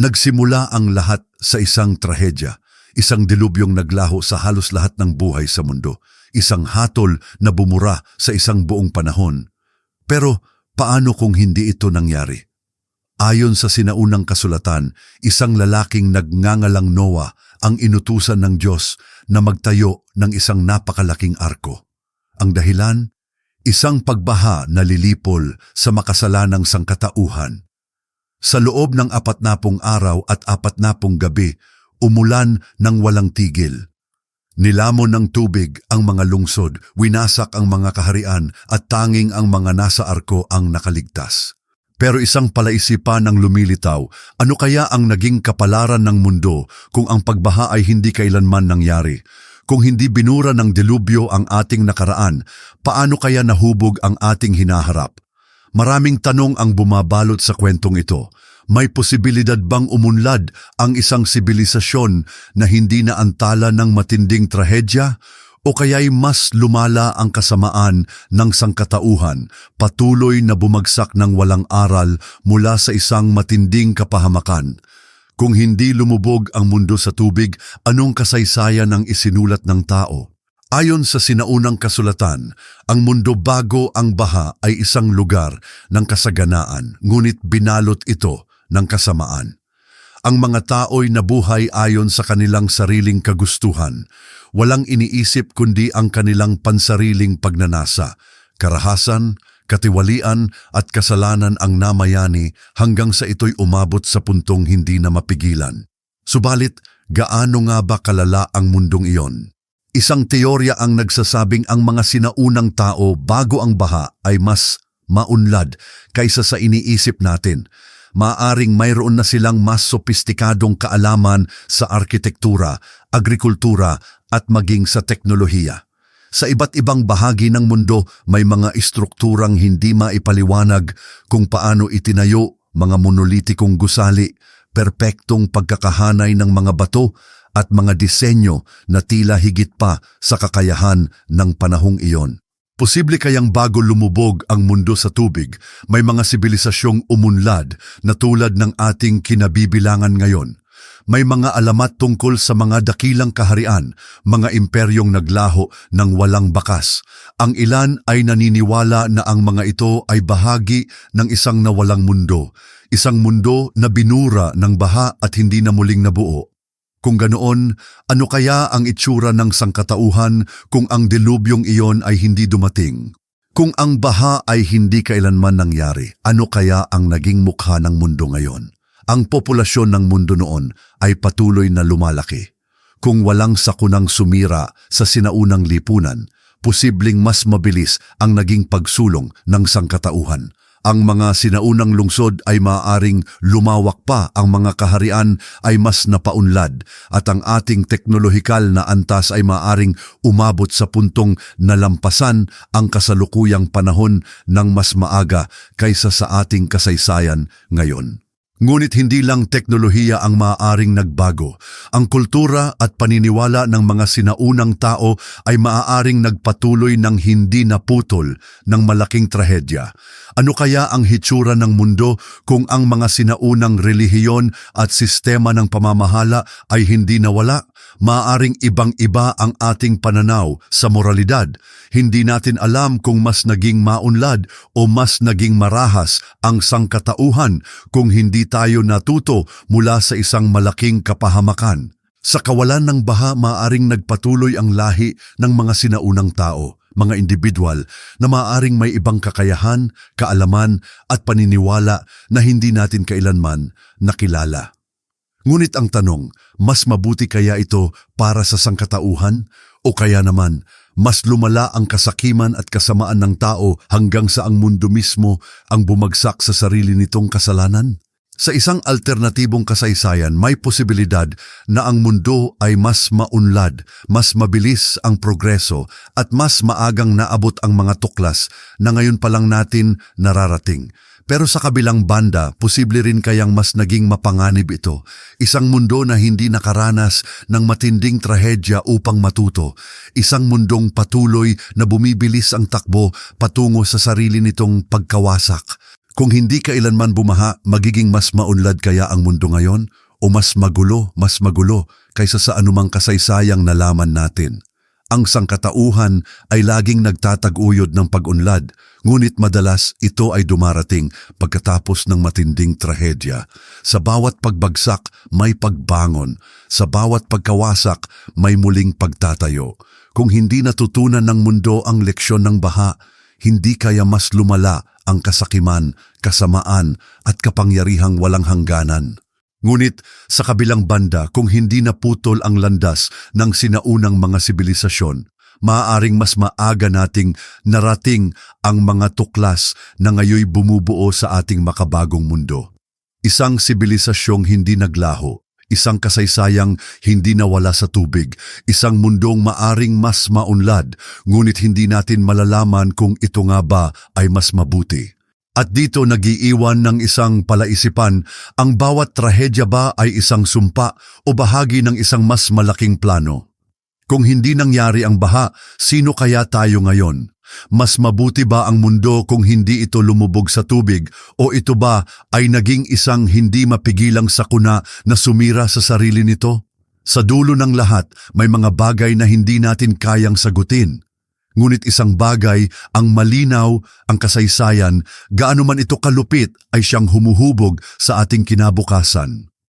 Nagsimula ang lahat sa isang trahedya, isang dilubyong naglaho sa halos lahat ng buhay sa mundo, isang hatol na bumura sa isang buong panahon. Pero paano kung hindi ito nangyari? Ayon sa sinaunang kasulatan, isang lalaking nagngangalang Noah ang inutusan ng Diyos na magtayo ng isang napakalaking arko. Ang dahilan? Isang pagbaha na lilipol sa makasalanang sangkatauhan. Sa loob ng apatnapong araw at apatnapong gabi, umulan ng walang tigil. Nilamon ng tubig ang mga lungsod, winasak ang mga kaharian at tanging ang mga nasa arko ang nakaligtas. Pero isang palaisipan ang lumilitaw, ano kaya ang naging kapalaran ng mundo kung ang pagbaha ay hindi kailanman nangyari? Kung hindi binura ng delubyo ang ating nakaraan, paano kaya nahubog ang ating hinaharap? Maraming tanong ang bumabalot sa kwentong ito. May posibilidad bang umunlad ang isang sibilisasyon na hindi na antala ng matinding trahedya? O kaya'y mas lumala ang kasamaan ng sangkatauhan, patuloy na bumagsak ng walang aral mula sa isang matinding kapahamakan? Kung hindi lumubog ang mundo sa tubig, anong kasaysayan ang isinulat ng tao? Ayon sa sinaunang kasulatan, ang mundo bago ang baha ay isang lugar ng kasaganaan, ngunit binalot ito ng kasamaan. Ang mga tao'y nabuhay ayon sa kanilang sariling kagustuhan. Walang iniisip kundi ang kanilang pansariling pagnanasa, karahasan, katiwalian at kasalanan ang namayani hanggang sa ito'y umabot sa puntong hindi na mapigilan. Subalit, gaano nga ba kalala ang mundong iyon? Isang teorya ang nagsasabing ang mga sinaunang tao bago ang baha ay mas maunlad kaysa sa iniisip natin. Maaring mayroon na silang mas sopistikadong kaalaman sa arkitektura, agrikultura at maging sa teknolohiya. Sa iba't ibang bahagi ng mundo may mga istrukturang hindi maipaliwanag kung paano itinayo mga monolitikong gusali, perpektong pagkakahanay ng mga bato at mga disenyo na tila higit pa sa kakayahan ng panahong iyon. Posible kayang bago lumubog ang mundo sa tubig, may mga sibilisasyong umunlad na tulad ng ating kinabibilangan ngayon. May mga alamat tungkol sa mga dakilang kaharian, mga imperyong naglaho ng walang bakas. Ang ilan ay naniniwala na ang mga ito ay bahagi ng isang nawalang mundo, isang mundo na binura ng baha at hindi na muling nabuo. Kung ganoon, ano kaya ang itsura ng sangkatauhan kung ang dilubyong iyon ay hindi dumating? Kung ang baha ay hindi kailanman nangyari, ano kaya ang naging mukha ng mundo ngayon? Ang populasyon ng mundo noon ay patuloy na lumalaki. Kung walang sakunang sumira sa sinaunang lipunan, posibleng mas mabilis ang naging pagsulong ng sangkatauhan ang mga sinaunang lungsod ay maaaring lumawak pa, ang mga kaharian ay mas napaunlad, at ang ating teknolohikal na antas ay maaaring umabot sa puntong nalampasan ang kasalukuyang panahon ng mas maaga kaysa sa ating kasaysayan ngayon. Ngunit hindi lang teknolohiya ang maaaring nagbago. Ang kultura at paniniwala ng mga sinaunang tao ay maaaring nagpatuloy ng hindi naputol ng malaking trahedya. Ano kaya ang hitsura ng mundo kung ang mga sinaunang relihiyon at sistema ng pamamahala ay hindi nawala? Maaring ibang-iba ang ating pananaw sa moralidad. Hindi natin alam kung mas naging maunlad o mas naging marahas ang sangkatauhan kung hindi tayo natuto mula sa isang malaking kapahamakan. Sa kawalan ng baha, maaring nagpatuloy ang lahi ng mga sinaunang tao, mga individual na maaring may ibang kakayahan, kaalaman at paniniwala na hindi natin kailanman nakilala. Ngunit ang tanong, mas mabuti kaya ito para sa sangkatauhan o kaya naman mas lumala ang kasakiman at kasamaan ng tao hanggang sa ang mundo mismo ang bumagsak sa sarili nitong kasalanan? Sa isang alternatibong kasaysayan, may posibilidad na ang mundo ay mas maunlad, mas mabilis ang progreso at mas maagang naabot ang mga tuklas na ngayon pa lang natin nararating. Pero sa kabilang banda, posible rin kayang mas naging mapanganib ito. Isang mundo na hindi nakaranas ng matinding trahedya upang matuto. Isang mundong patuloy na bumibilis ang takbo patungo sa sarili nitong pagkawasak. Kung hindi kailanman bumaha, magiging mas maunlad kaya ang mundo ngayon? O mas magulo, mas magulo kaysa sa anumang kasaysayang nalaman natin? Ang sangkatauhan ay laging nagtatag-uyod ng pag-unlad, ngunit madalas ito ay dumarating pagkatapos ng matinding trahedya. Sa bawat pagbagsak, may pagbangon. Sa bawat pagkawasak, may muling pagtatayo. Kung hindi natutunan ng mundo ang leksyon ng baha, hindi kaya mas lumala ang kasakiman, kasamaan at kapangyarihang walang hangganan. Ngunit sa kabilang banda, kung hindi naputol ang landas ng sinaunang mga sibilisasyon, maaaring mas maaga nating narating ang mga tuklas na ngayoy bumubuo sa ating makabagong mundo. Isang sibilisasyong hindi naglaho, isang kasaysayang hindi nawala sa tubig, isang mundong maaring mas maunlad, ngunit hindi natin malalaman kung ito nga ba ay mas mabuti. At dito nagiiwan ng isang palaisipan, ang bawat trahedya ba ay isang sumpa o bahagi ng isang mas malaking plano? Kung hindi nangyari ang baha, sino kaya tayo ngayon? Mas mabuti ba ang mundo kung hindi ito lumubog sa tubig o ito ba ay naging isang hindi mapigilang sakuna na sumira sa sarili nito? Sa dulo ng lahat, may mga bagay na hindi natin kayang sagutin. Ngunit isang bagay ang malinaw, ang kasaysayan, gaano man ito kalupit ay siyang humuhubog sa ating kinabukasan.